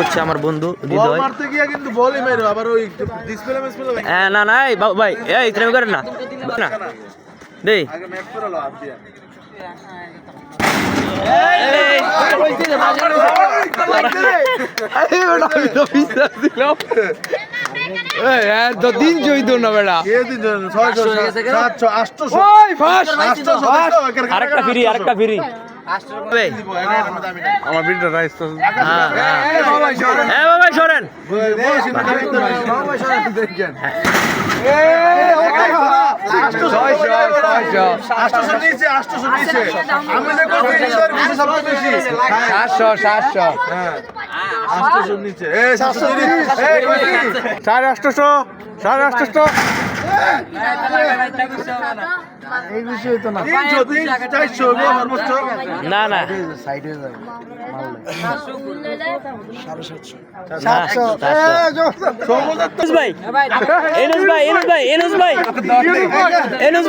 হচ্ছে আমার বন্ধু হৃদয় মারতে গিয়ে কিন্তু বলই মেরো আবার ওই ডিসপ্লে মিসপ্লে হ্যাঁ না না ভাই এই তুমি করেন না না দেই আগে ম্যাচ করে দিন না বেড়া। আরেকটা ফ্রি আরেকটা ফ্রি। আমার বিলটা রাইস তো। হ্যাঁ হ্যাঁ বাবা সরেন। সাতশো সাতশো। সাড়ে আটশোশো সাড়ে। না। না না, সাতশো। এনুস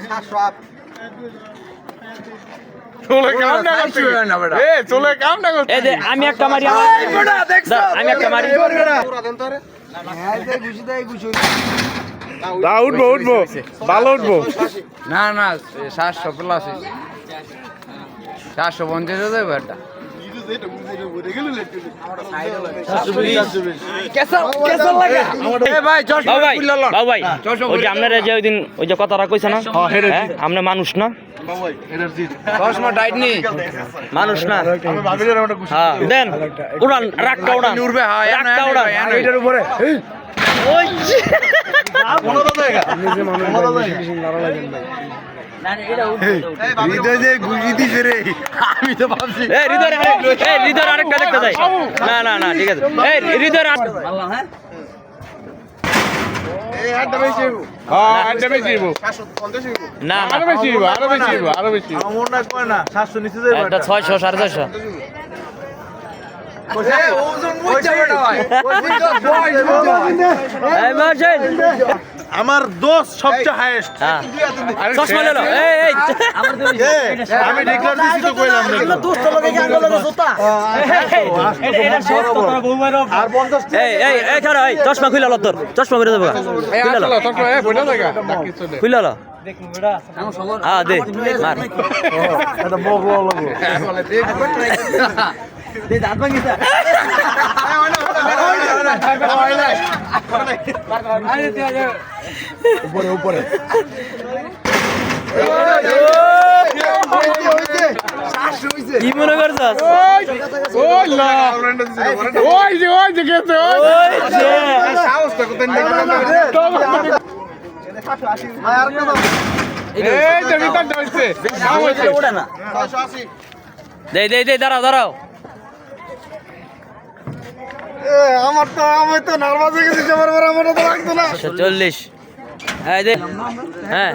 সাতশো আমি একটা মারি আমি একটা মারি। উঠবো উঠবো। ভালো উঠবো। না না সাতশো প্লাস সাতশো পঞ্চাশ দেবো একটা। আপনারা যে ওই দিন ওই যে কথাটা কইছে না? হ্যাঁ আমরা মানুষ না। নি মানুষ না। হ্যাঁ দেন উড়ান রাগটা উড়ান। উড়বে হ্যাঁ রাগটা উড়ান। এটার উপরে। আমি তো ভাবছি এই হৃদয়ের আরেক- এই হৃদয়ের আরেকটা দেখতে যাই না না না ঠিক আছে এই হৃদয়ের আরেক- এই আমার মনে হয় না, এই, দোষ সবচেয়ে হাইয়েস্ট হ্যাঁ চশমা লেলো এই এই আমি ডিক্লার দিছি তো কইলাম আর পঞ্চাশ এই এই এই খারো এই চশমা খুলে লো তোর চশমা দেবো এই লো চলে লো হ্যাঁ দে মার এটা বগলো লাগো বলে দেখ উপরে উপরে। কি মনে করছস? ওই লা ওই যে ওই যে গেছে ওই ওই যে সাহসটা কোথায় নিয়ে এই যে ভিতর যাইছে কাম হইছে দে দে দে দাঁড়াও দাঁড়াও। আমার তো আমি তো নার্ভাস হয়ে গেছি সবার পর আমার তো লাগতো না। চল্লিশ। হ্যাঁ দে। হ্যাঁ।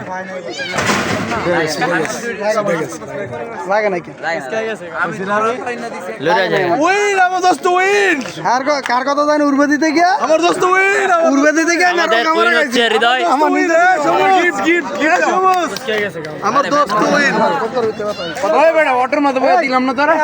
লাগে নাকি উইন আমার দোস্ত উইন। কার কার কথা জানি উর্বে দিতে গিয়া? আমার দোস্ত উইন উর্বে দিতে গিয়া হৃদয়। আমার আমার দোস্ত উইন। ওই বেটা মধ্যে দিলাম না তোরা?